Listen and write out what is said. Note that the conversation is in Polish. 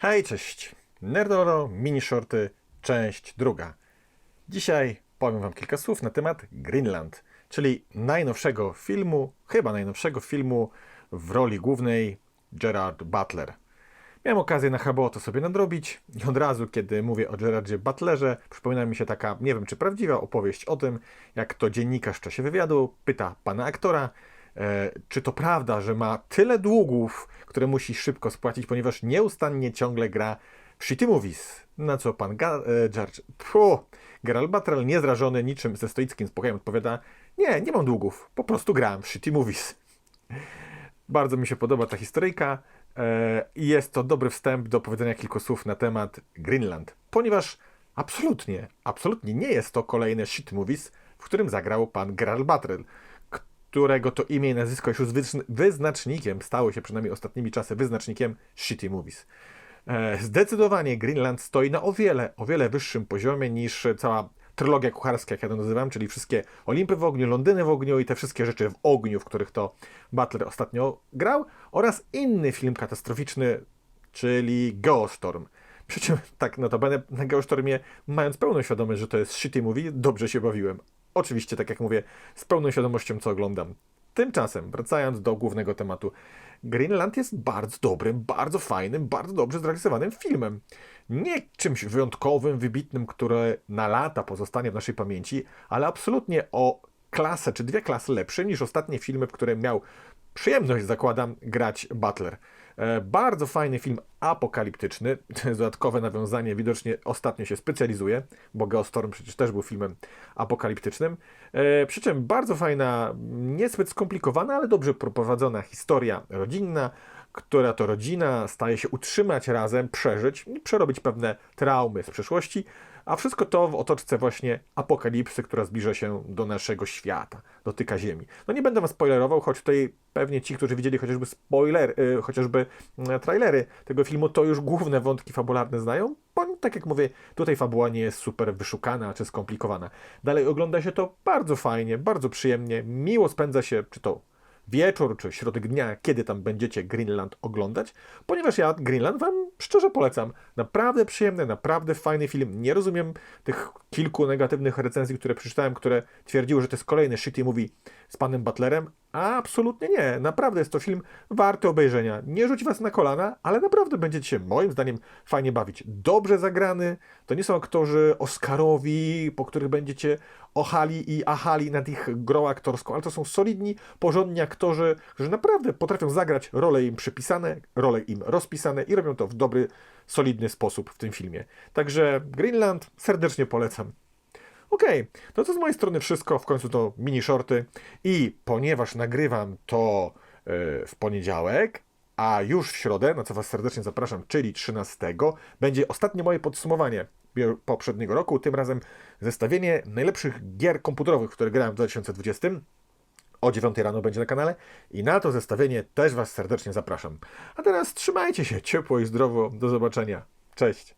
Hej, cześć. Nerdoro, mini shorty, część druga. Dzisiaj powiem wam kilka słów na temat Greenland, czyli najnowszego filmu, chyba najnowszego filmu w roli głównej Gerard Butler. Miałem okazję na HBO to sobie nadrobić i od razu, kiedy mówię o Gerardzie Butlerze, przypomina mi się taka, nie wiem czy prawdziwa, opowieść o tym, jak to dziennikarz w czasie wywiadu pyta pana aktora, czy to prawda, że ma tyle długów, które musi szybko spłacić, ponieważ nieustannie ciągle gra w shitty movies. Na co pan Ga- e, George, pfu, Gerald Butler, niezrażony niczym ze stoickim spokojem odpowiada, nie, nie mam długów, po prostu grałem w shitty movies. Bardzo mi się podoba ta historyjka e, i jest to dobry wstęp do powiedzenia kilku słów na temat Greenland, ponieważ absolutnie, absolutnie nie jest to kolejny shit movies, w którym zagrał pan Gerald Butler, którego to imię i nazwisko już wyzn- wyznacznikiem, stało się przynajmniej ostatnimi czasy wyznacznikiem shitty movies. E, Zdecydowanie Greenland stoi na o wiele, o wiele wyższym poziomie niż cała trylogia kucharska, jak ja to nazywam, czyli wszystkie Olimpy w ogniu, Londyny w ogniu i te wszystkie rzeczy w ogniu, w których to Butler ostatnio grał, oraz inny film katastroficzny, czyli Geostorm. Przy czym tak notabene na Geostormie, mając pełną świadomość, że to jest shitty movie, dobrze się bawiłem. Oczywiście, tak jak mówię, z pełną świadomością, co oglądam. Tymczasem, wracając do głównego tematu, Greenland jest bardzo dobrym, bardzo fajnym, bardzo dobrze zrealizowanym filmem. Nie czymś wyjątkowym, wybitnym, które na lata pozostanie w naszej pamięci, ale absolutnie o klasę czy dwie klasy lepszy niż ostatnie filmy, w które miał przyjemność, zakładam, grać Butler. E, Bardzo fajny film apokaliptyczny. Dodatkowe nawiązanie, widocznie ostatnio się specjalizuje, bo Geostorm przecież też był filmem apokaliptycznym. E, Przy czym bardzo fajna, niezbyt skomplikowana, ale dobrze prowadzona historia rodzinna, która to rodzina staje się utrzymać razem, przeżyć przerobić pewne traumy z przeszłości, a wszystko to w otoczce właśnie apokalipsy, która zbliża się do naszego świata, dotyka Ziemi. No nie będę wam spoilerował, choć tutaj pewnie ci, którzy widzieli chociażby spoiler, y, chociażby mm, trailery tego filmu, to już główne wątki fabularne znają, bo tak jak mówię, tutaj fabuła nie jest super wyszukana czy skomplikowana. Dalej ogląda się to bardzo fajnie, bardzo przyjemnie, miło spędza się, czy to wieczór czy środek dnia, kiedy tam będziecie Greenland oglądać, ponieważ ja Greenland Wam szczerze polecam. Naprawdę przyjemny, naprawdę fajny film. Nie rozumiem tych kilku negatywnych recenzji, które przeczytałem, które twierdziły, że to jest kolejny shitty movie z panem Butlerem. Absolutnie nie. Naprawdę jest to film warty obejrzenia. Nie rzuci Was na kolana, ale naprawdę będziecie się moim zdaniem fajnie bawić. Dobrze zagrany. To nie są aktorzy Oscarowi, po których będziecie ochali i achali nad ich grą aktorską, ale to są solidni, porządni aktorzy, którzy naprawdę potrafią zagrać role im przypisane, role im rozpisane i robią to w dobry, solidny sposób w tym filmie. Także Greenland serdecznie polecam. Okej, no to z mojej strony wszystko, w końcu to mini shorty i ponieważ nagrywam to e, w poniedziałek, a już w środę, na co Was serdecznie zapraszam, czyli 13, będzie ostatnie moje podsumowanie poprzedniego roku, tym razem zestawienie najlepszych gier komputerowych, które grałem w 2020. O 9 rano będzie na kanale i na to zestawienie też Was serdecznie zapraszam. A teraz trzymajcie się ciepło i zdrowo. Do zobaczenia. Cześć.